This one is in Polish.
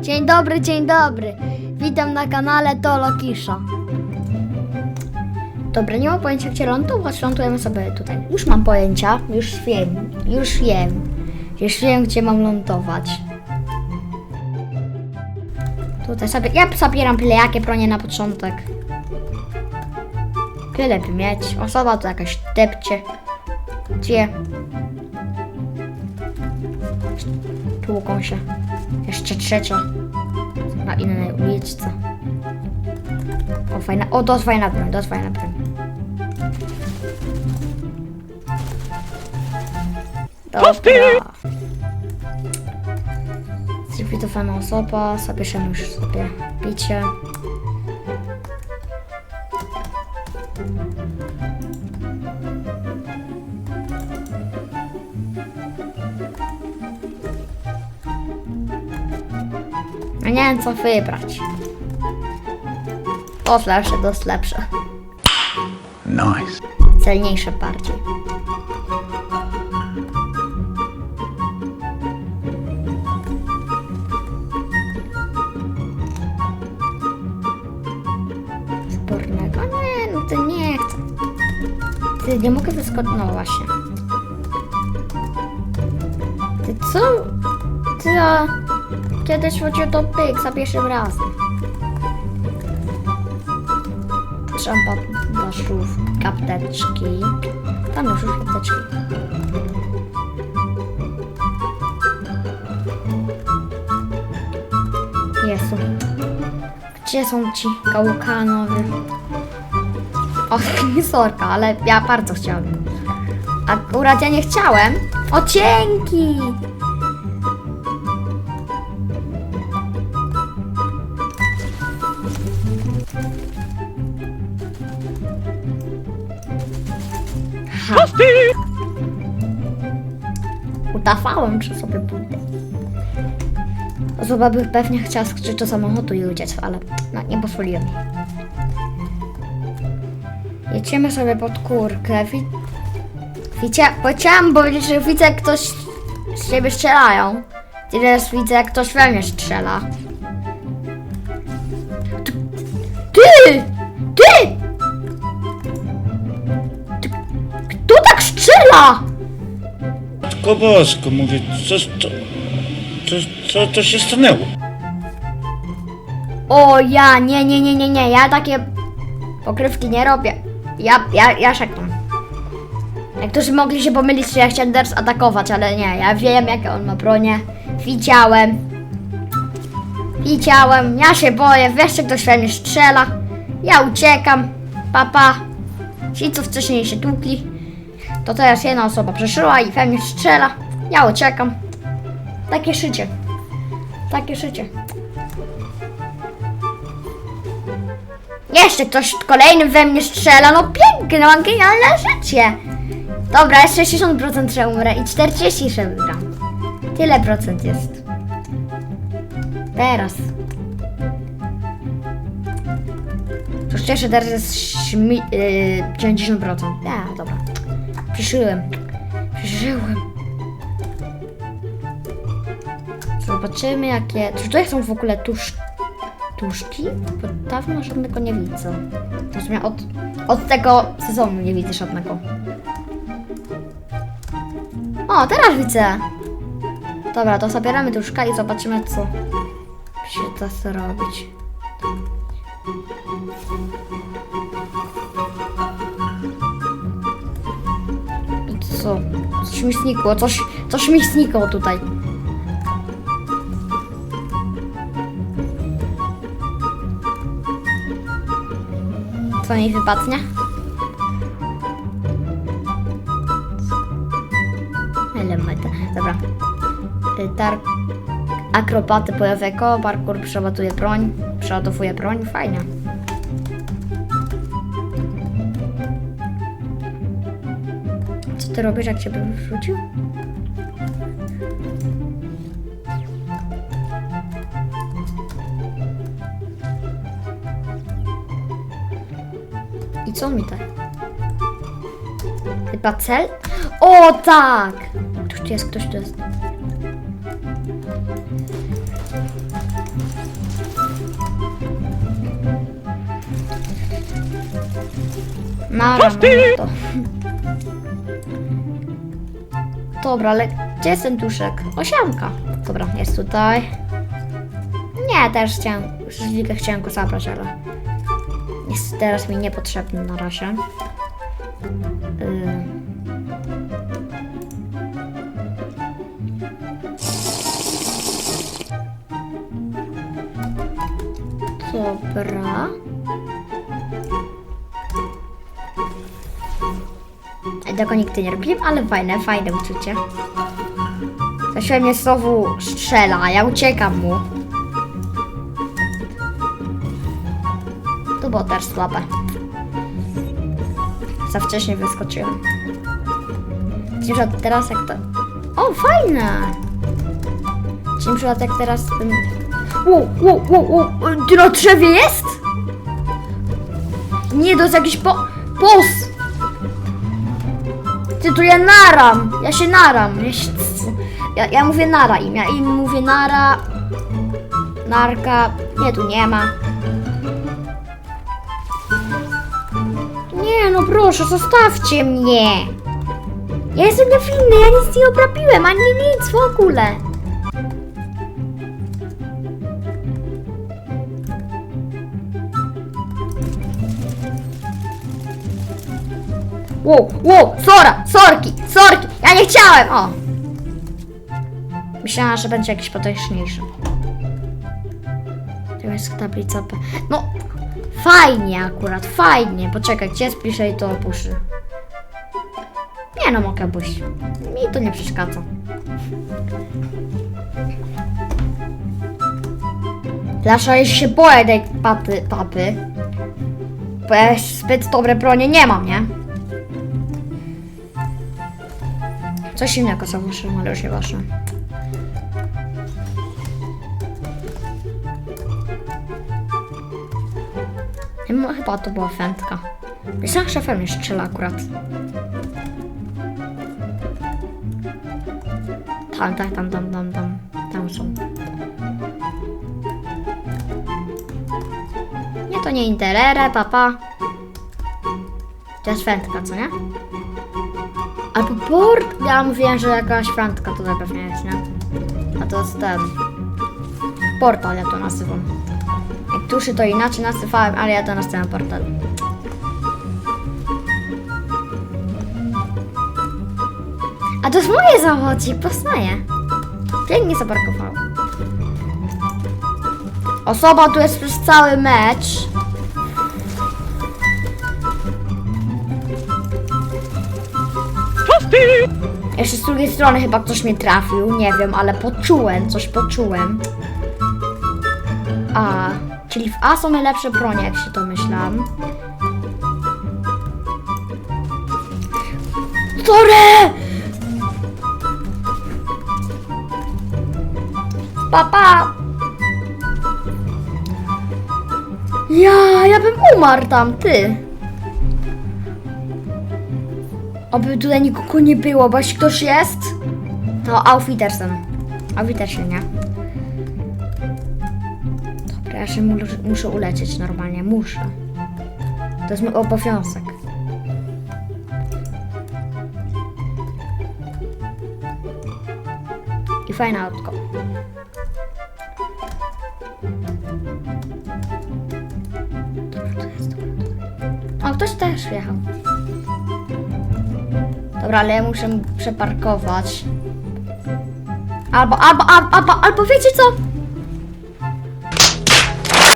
Dzień dobry, dzień dobry. Witam na kanale Tolo Kisza. Dobra, nie mam pojęcia gdzie lądować, lądujemy sobie tutaj. Już mam pojęcia, już wiem, już wiem. Już wiem gdzie mam lądować. Tutaj sobie, ja zabieram jakie bronie na początek. Tyle by mieć. Osoba to jakaś depcie. Gdzie? Tłuką się. Trzecia. Na innej uliczce. O, fajna. O, to jest fajna broń, to jest fajna broń. Dobra. Zlikwidowana osoba, zabierzemy już sobie picie. Nie wiem co wybrać. Jest lepsze, jest lepsze. Nice. Celniejsze bardziej. Spornego? Nie, no to nie chcę. Ty, nie mogę wyskoczyć. No właśnie. Ty co? Ty, a... Kiedyś chodziło to pyk za pierwszym razem. Trzeba bandaszów, kapteczki. Tam już kapteczki. Jezu. Gdzie są ci gałkanowie? O, sorka, ale ja bardzo chciałabym. Akurat ja nie chciałem. O, dzięki! Ha. Udawałem, że sobie pójdę. Osoba by pewnie chciała skrzyczeć do samochodu i uciec, ale no, nie pozwoliłem jej. Jedziemy sobie pod kurkę. Wi- bo chciałam powiedzieć, że widzę jak ktoś z siebie strzelają. Teraz widzę jak ktoś we mnie strzela. Ty! Matko Bosko, mówię, co, co, co, co to się stanęło? O ja, nie, nie, nie, nie, nie, ja takie pokrywki nie robię. Ja, ja, ja szekam. Niektórzy mogli się pomylić, że ja chciałem teraz atakować, ale nie, ja wiem jakie on ma bronię. Widziałem. Widziałem, ja się boję, wiesz, ktoś we mnie strzela. Ja uciekam, papa. Ci, co wcześniej się tłukli, to teraz jedna osoba przeszyła i we mnie strzela. Ja uciekam. Takie życie. Takie życie. Jeszcze ktoś kolejny we mnie strzela, no piękne, mam genialne życie. Dobra, jest 60% że umrę i 40 że wygram. Tyle procent jest. Teraz. Cóż, jeszcze teraz jest śmi- yy, 90%. Ja, dobra. Przeżyłem. Przeżyłem. Zobaczymy jakie... Czy tutaj są w ogóle tusz... tuszki? Bo dawno żadnego nie widzę. W sumie od, od tego sezonu nie widzę żadnego. O, teraz widzę! Dobra, to zabieramy tuszka i zobaczymy co się da zrobić. Co? Coś mi znikło, coś, coś mi znikło tutaj. Co mi wypadnie? Elementy. Dobra. Y, Tar... Akrobaty bojowego, parkour przeładuje broń, przeładowuje broń, fajnie. co ty robisz, jak cię bym wrzucił? I co mi tak? Chyba cel? O tak! Ktoś tu jest, ktoś tu jest. No, Nara, no to. Dobra, ale gdzie jest ten duszek? Osiemka. Dobra, jest tutaj. Nie, też chciałem, żywkę chciałem go zabrać, ale jest teraz mi niepotrzebny na razie. Yy. Dobra. Tego nigdy nie robiłem, ale fajne, fajne uczucie. We mnie znowu strzela, ja uciekam mu. To było też słabe. Za wcześnie wyskoczyłem. Czyli że teraz jak to... O, fajne! Czyli przykład jak teraz. Ło, ło, ło, ło, ty na drzewie jest? Nie, to jest jakiś po... Pos! Ty, to ja naram! Ja się naram! Ja, się... ja, ja mówię nara im, ja im mówię nara... Narka... Nie, tu nie ma. Nie, no proszę, zostawcie mnie! Ja jestem niewinny, ja nic nie obrabiłem, ani nic w ogóle! Wow, wow, sora, sorki, sorki, ja nie chciałem, o! Myślałam, że będzie jakiś potężniejszy. To jest tablica P. No, fajnie akurat, fajnie. Poczekaj, gdzie jest bliżej to opuszy? Nie no, mogę pójść. Mi to nie przeszkadza. Zawsze się boję tej papy, papy. Bo ja zbyt dobre bronie nie mam, nie? Coś innego zauważyłem, ale już nie ważne. No, chyba to była fętka. Myślałam, że we mnie strzela akurat. Tam, tak, tam, tam, tam, tam. Tam są. Nie, to nie interere, papa. To jest fętka, co nie? Albo port. Ja mówiłem, że jakaś fętka tutaj pewnie jest, nie? A to jest ten. Portal ja to nazywam. Jak tuszy to inaczej nazywałem, ale ja to nazywam portal. A to jest moje zawodzik, poznaję. Pięknie zaparkował. Osoba tu jest przez cały mecz. Jeszcze z drugiej strony chyba ktoś mnie trafił, nie wiem, ale poczułem, coś poczułem. A, czyli w A są najlepsze bronie, jak się domyślam. Tore! Papa! Ja, ja bym umarł tam, ty. Oby tutaj nikogo nie było, bo jeśli ktoś jest, to auf Wiedersehen. Nie? Dobra, ja się mu- muszę ulecieć normalnie, muszę. To jest mój obowiązek. I fajne autko. Dobra, to jest dobra. Ktoś też wjechał. Dobra, ale ja muszę przeparkować. Albo, albo, albo, albo, albo wiecie co?